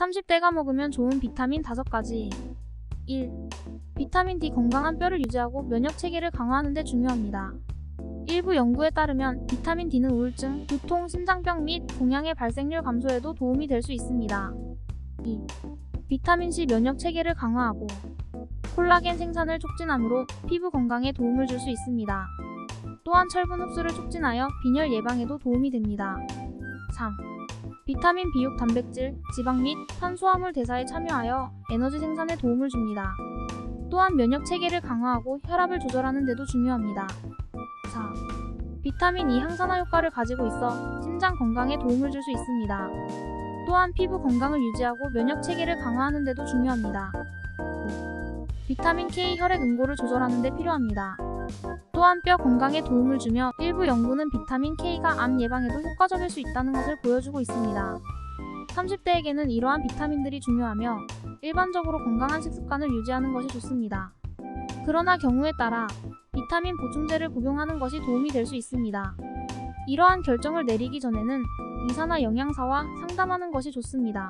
30대가 먹으면 좋은 비타민 5가지 1. 비타민 D 건강한 뼈를 유지하고 면역 체계를 강화하는 데 중요합니다. 일부 연구에 따르면 비타민 D는 우울증, 두통, 심장병 및 동양의 발생률 감소에도 도움이 될 수 있습니다. 2. 비타민 C 면역 체계를 강화하고 콜라겐 생산을 촉진하므로 피부 건강에 도움을 줄 수 있습니다. 또한 철분 흡수를 촉진하여 빈혈 예방에도 도움이 됩니다. 3. 비타민 B6 단백질, 지방 및 탄수화물 대사에 참여하여 에너지 생산에 도움을 줍니다. 또한 면역 체계를 강화하고 혈압을 조절하는 데도 중요합니다. 4. 비타민 E 항산화 효과를 가지고 있어 심장 건강에 도움을 줄 수 있습니다. 또한 피부 건강을 유지하고 면역 체계를 강화하는 데도 중요합니다. 5. 비타민 K 혈액 응고를 조절하는 데 필요합니다. 또한 뼈 건강에 도움을 주며 일부 연구는 비타민 K가 암 예방에도 효과적일 수 있다는 것을 보여주고 있습니다. 30대에게는 이러한 비타민들이 중요하며 일반적으로 건강한 식습관을 유지하는 것이 좋습니다. 그러나 경우에 따라 비타민 보충제를 복용하는 것이 도움이 될 수 있습니다. 이러한 결정을 내리기 전에는 의사나 영양사와 상담하는 것이 좋습니다.